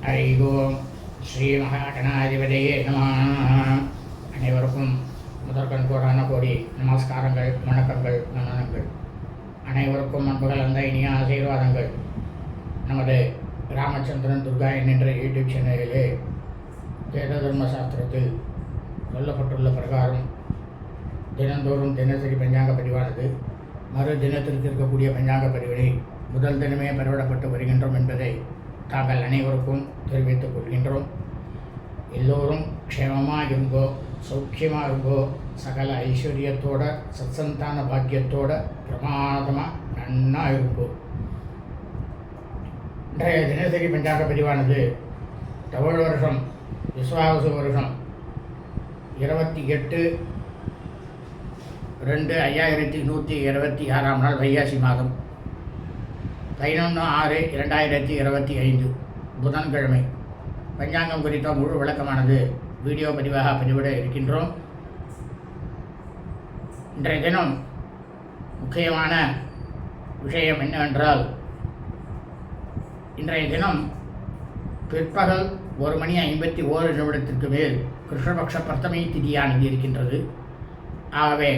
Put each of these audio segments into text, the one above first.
ஹரி ஓம் ஸ்ரீ மகாகணாதிபதியே நம அனைவருக்கும் முதற்கண் கோடான கோடி நமஸ்காரங்கள் வணக்கங்கள் நன்னங்கள் அனைவருக்கும் அன்புகள் அந்த இனிய ஆசீர்வாதங்கள் நமது ராமச்சந்திரன் துர்கா என்கின்ற யூடியூப் சேனலிலே வேத தர்ம சாஸ்திரத்தில் சொல்லப்பட்டுள்ள பிரகாரம் தினந்தோறும் தினசரி பஞ்சாங்க பதிவானது மறு தினத்திற்கு இருக்கக்கூடிய பஞ்சாங்க பதிவினை முதல் தினமே பெறவிடப்பட்டு வருகின்றோம் என்பதை தாங்கள் அனைவருக்கும் தெரிவித்துக் கொள்கின்றோம். எல்லோரும் க்ஷேமமாக இருங்கோ சௌக்கியமாக இருங்கோ சகல ஐஸ்வர்யத்தோட சத்சந்தான பாக்கியத்தோட பிரமாதமாக நன்னா இருங்கோ இன்றைய தினசரி பஞ்சாக பதிவானது தமிழ் வருஷம் விஸ்வாவசு வருஷம் இருபத்தி எட்டு ரெண்டு ஐயாயிரத்தி நூற்றி இருபத்தி ஆறாம் நாள் வைகாசி மாதம். பதினொன்று ஆறு இரண்டாயிரத்தி இருபத்தி ஐந்து புதன்கிழமை. பஞ்சாங்கம் குறித்த முழு விளக்கமானது வீடியோ பதிவாக பதிவிட இருக்கின்றோம். இன்றைய தினம் முக்கியமான விஷயம் என்னவென்றால் இன்றைய தினம் பிற்பகல் ஒரு மணி ஐம்பத்தி ஓரு நிமிடத்திற்கு மேல் கிருஷ்ணபக்ஷ பிரதமை திதியானது இருக்கின்றது. ஆகவே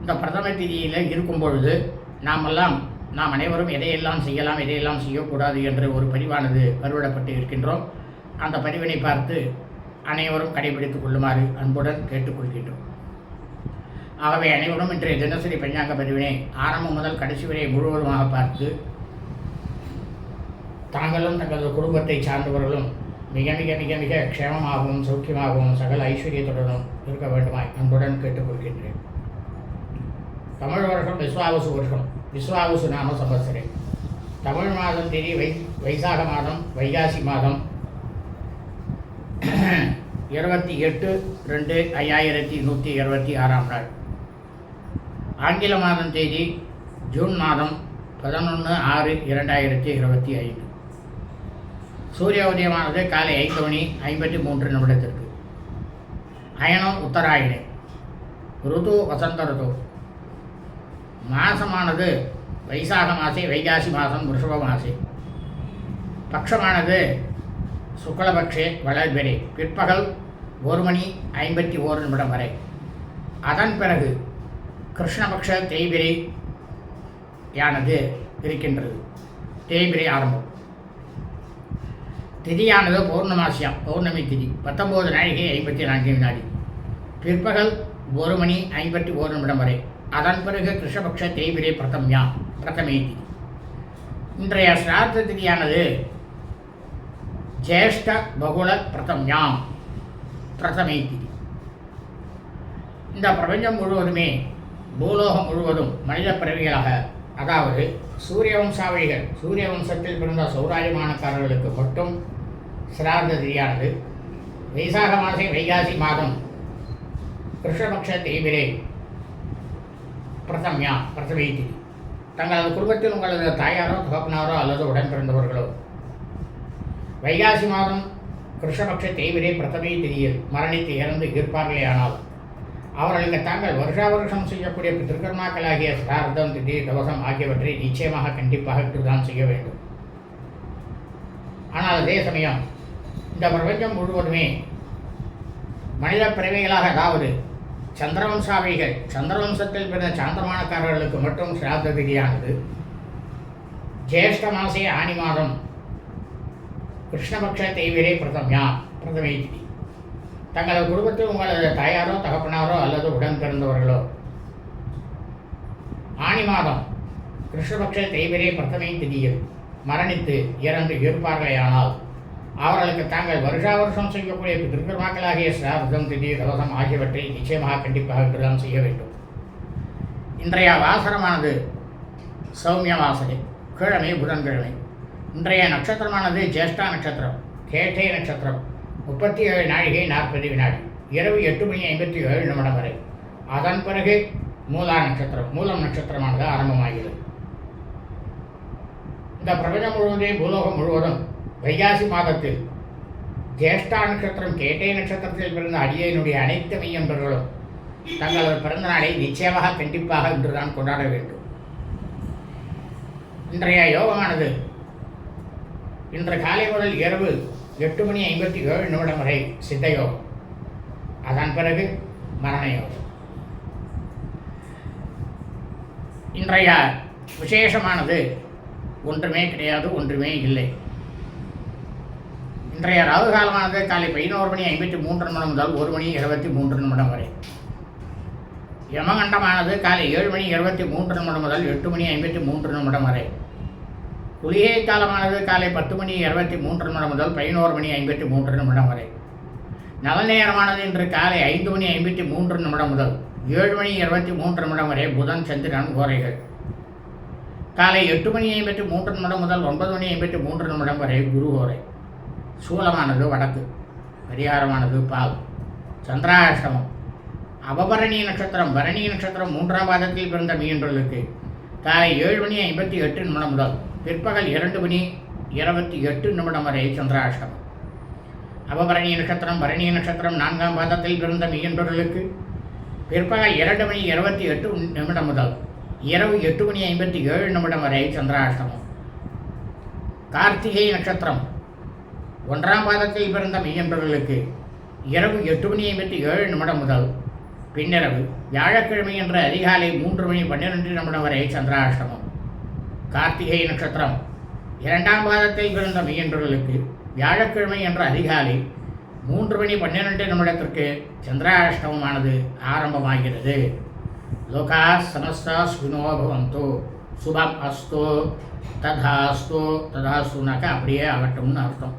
இந்த பிரதம திதியில் இருக்கும் பொழுது நாமெல்லாம் நாம் அனைவரும் எதையெல்லாம் செய்யலாம் எதையெல்லாம் செய்யக்கூடாது என்று ஒரு பதிவானது கருவிடப்பட்டு இருக்கின்றோம். அந்த பதிவினை பார்த்து அனைவரும் கடைபிடித்துக் கொள்ளுமாறு அன்புடன் கேட்டுக்கொள்கின்றோம். ஆகவே அனைவரும் இன்றைய தினசரி பஞ்சாங்க பதிவினை ஆரம்பம் முதல் கடைசி வரை முழுவதுமாக பார்த்து தாங்களும் தங்களது குடும்பத்தை சார்ந்தவர்களும் மிக மிக மிக மிக க்ஷேமமாகவும் சௌக்கியமாகவும் சகல ஐஸ்வர்யத்துடனும் இருக்க வேண்டுமாய் அன்புடன் கேட்டுக்கொள்கின்றேன். தமிழ் வருஷம் விஸ்வாவசு வருஷம். விஸ்வாவுசு நாம சம்பத்சரே தமிழ் மாதம் தேதி வை வைசாக மாதம் வைகாசி மாதம். இருபத்தி எட்டு ரெண்டு ஐயாயிரத்தி நூற்றி இருபத்தி ஆறாம் நாள். ஆங்கில மாதம் தேதி ஜூன் மாதம் பதினொன்று ஆறு இரண்டாயிரத்தி இருபத்தி ஐந்து. சூரிய உதயமானது காலை ஐந்து மணி ஐம்பத்தி மூன்று நிமிடத்திற்கு. அயனம் உத்தராயணே. ருது வசந்த ருது. மாசமானது வைசாக மாசே வைகாசி மாதம் ரிஷப மாசே. பட்சமானது சுக்லபக்ஷே வளர்பிறை. பிற்பகல் ஒரு மணி ஐம்பத்தி ஓரு நிமிடம் வரை. அதன் பிறகு கிருஷ்ணபக்ஷ தேய்பிரை யானது இருக்கின்றது. தேய்பிரை ஆரம்பம். திதியானது பௌர்ணமாசியம் பௌர்ணமி திதி. பத்தொம்போது நாழிகை ஐம்பத்தி நான்கு வினாடி. பிற்பகல் ஒரு மணி ஐம்பத்தி ஓரு நிமிடம் வரை. அதன் பிறகு கிருஷ்ணபக்ஷ தேய்பிரே பிரதம்யா பிரதமே திதி இன்றைய சிரார்த்த திதியானது ஜேஷ்ட பகுல பிரதம்யாம் பிரதமே திதி இந்த பிரபஞ்சம் முழுவதுமே பூலோகம் முழுவதும் மனித பிறவிகளாக அதாவது சூரிய வம்சாவளிகள் சூரிய வம்சத்தில் பிறந்த சௌராயமானக்காரர்களுக்கு மட்டும் சிரார்த்த திதியானது வைசாக மாசை வைகாசி மாதம் கிருஷ்ணபக்ஷ தேய்பிரே பிரதம்யா பிரதமை தங்களது குடும்பத்தில் உங்களது தாயாரோ தகப்பனாரோ அல்லது உடன் பிறந்தவர்களோ. வைகாசி மாதம் கிருஷ்ணபக்ஷ தேய்பிரை பிரதமை திதியில் மரணித்து இறந்து இருப்பார்களேயானால் அவர்களுக்கு தாங்கள் வருஷா வருஷம் செய்யக்கூடிய பித்திருக்கர்மாக்களாகிய சிரார்த்தம் திதி தவசம் ஆகியவற்றை நிச்சயமாக கண்டிப்பாக தான் செய்ய வேண்டும். ஆனால் அதே சமயம் இந்த பிரபஞ்சம் முழுவதுமே மனித பிறவைகளாக அதாவது சந்திரவம்சாவிகள் சந்திரவம்சத்தில் பிறந்த சாந்தமானக்காரர்களுக்கு மட்டும் சிராத்த திதியானது ஜேஷ்ட மாசே ஆனி மாதம். கிருஷ்ணபக்ஷ தெய்வரே பிரதம்யா பிரதமை திதி. தங்களது குடும்பத்தில் உங்களது தாயாரோ தகப்பனாரோ அல்லது உடன் பிறந்தவர்களோ. ஆனி மாதம். கிருஷ்ணபக்ஷ தெய்வரே பிரதமை திதியில் மரணித்து இறந்து இருப்பார்களேயானால் அவர்களுக்கு தாங்கள் வருஷா வருஷம் செய்யக்கூடிய திருக்கர்மாக்களாகிய சிரார்த்தம் திதி தவசம் ஆகியவற்றை நிச்சயமாக கண்டிப்பாக பிரதானம் செய்ய வேண்டும். இன்றைய வாசனமானது சௌமிய வாசனை கிழமை புதன்கிழமை இன்றைய நட்சத்திரமானது ஜேஷ்டா நட்சத்திரம் கேட்டை நட்சத்திரம் முப்பத்தி ஏழு நாழிகை நாற்பது வினாடி இரவு எட்டு மணி ஐம்பத்தி ஏழு நிமிடம் வரை. அதன் பிறகு மூலா நட்சத்திரம் மூலம் நட்சத்திரமானது ஆரம்பமாகிறது. இந்த பிரபஞ்சம் முழுவதும் பூலோகம் முழுவதும் வைகாசி மாதத்தில் ஜேஷ்டா நட்சத்திரம் கேட்டை நட்சத்திரத்தில் பிறந்த அடியனுடைய அனைத்து மெய்யன்பர்களும் தங்களது பிறந்த நாளை நிச்சயமாக கண்டிப்பாக இன்றுதான் கொண்டாட வேண்டும். இன்றைய யோகமானது இன்று காலை முதல் இரவு எட்டு மணி ஐம்பத்தி ஏழு நிமிடம் வரை சித்த யோகம். அதன் பிறகு மரண யோகம். இன்றைய விசேஷமானது ஒன்றுமே கிடையாது ஒன்றுமே இல்லை. இன்றைய ராகு காலமானது காலை பதினோரு மணி ஐம்பத்தி மூன்று நிமிடம் முதல் ஒரு மணி இருபத்தி மூன்று நிமிடம் வரை யமகண்டமானது காலை ஏழு மணி இருபத்தி மூன்று நிமிடம் முதல் எட்டு மணி ஐம்பத்தி மூன்று நிமிடம் வரை குளிகை காலமானது காலை பத்து மணி இருபத்தி மூன்று நிமிடம் முதல் பதினோரு மணி ஐம்பத்தி மூன்று நிமிடம் வரை நல்ல நேரமானது இன்று காலை ஐந்து மணி ஐம்பத்தி மூன்று நிமிடம் முதல் ஏழு மணி இருபத்தி மூன்று நிமிடம் வரை புதன் சந்திரன் கோரைகள் காலை எட்டு மணி ஐம்பத்தி மூன்று நிமிடம் முதல் ஒன்பது மணி ஐம்பத்தி மூன்று நிமிடம் வரை குரு ஓரை சூலமானது வடக்கு பரிகாரமானது பாகு சந்திராஷ்டமம். அபபரணி நட்சத்திரம் பரணி நட்சத்திரம் மூன்றாம் பாதத்தில் பிறந்த மீன்பர்களுக்கு காலை ஏழு மணி ஐம்பத்தி எட்டு நிமிடம் முதல் பிற்பகல் இரண்டு மணி இருபத்தி எட்டு நிமிடம் வரை சந்திராஷ்டமம். அபபரணி நட்சத்திரம் பரணி நட்சத்திரம் நான்காம் பாதத்தில் பிறந்த மீன்பர்களுக்கு பிற்பகல் இரண்டு மணி இருபத்தி எட்டு நிமிடம் முதல் இரவு எட்டு மணி ஐம்பத்தி ஏழு நிமிடம் வரை சந்திராஷ்டமம். கார்த்திகை நட்சத்திரம் ஒன்றாம் பாதத்தில் பிறந்த மெய்யன்பர்களுக்கு இரவு எட்டு மணியை விட்டு ஏழு நிமிடம் முதல் பின்னிரவு வியாழக்கிழமை என்ற அதிகாலை மூன்று மணி பன்னிரெண்டு நிமிடம் வரை சந்திராஷ்டமம். கார்த்திகை நட்சத்திரம். இரண்டாம் பாதத்தில் பிறந்த மெய்யன்பர்களுக்கு வியாழக்கிழமை என்ற அதிகாலை மூன்று மணி பன்னிரெண்டு நிமிடத்திற்கு சந்திராஷ்டமமானது ஆரம்பமாகிறது. லோகா சமஸ்தா சுனோ பவந்தோ சுபம் அஸ்தோ ததாஸ்தோ ததாஸ்துனாக்க அப்படியே ஆகட்டும்னு அர்த்தம்.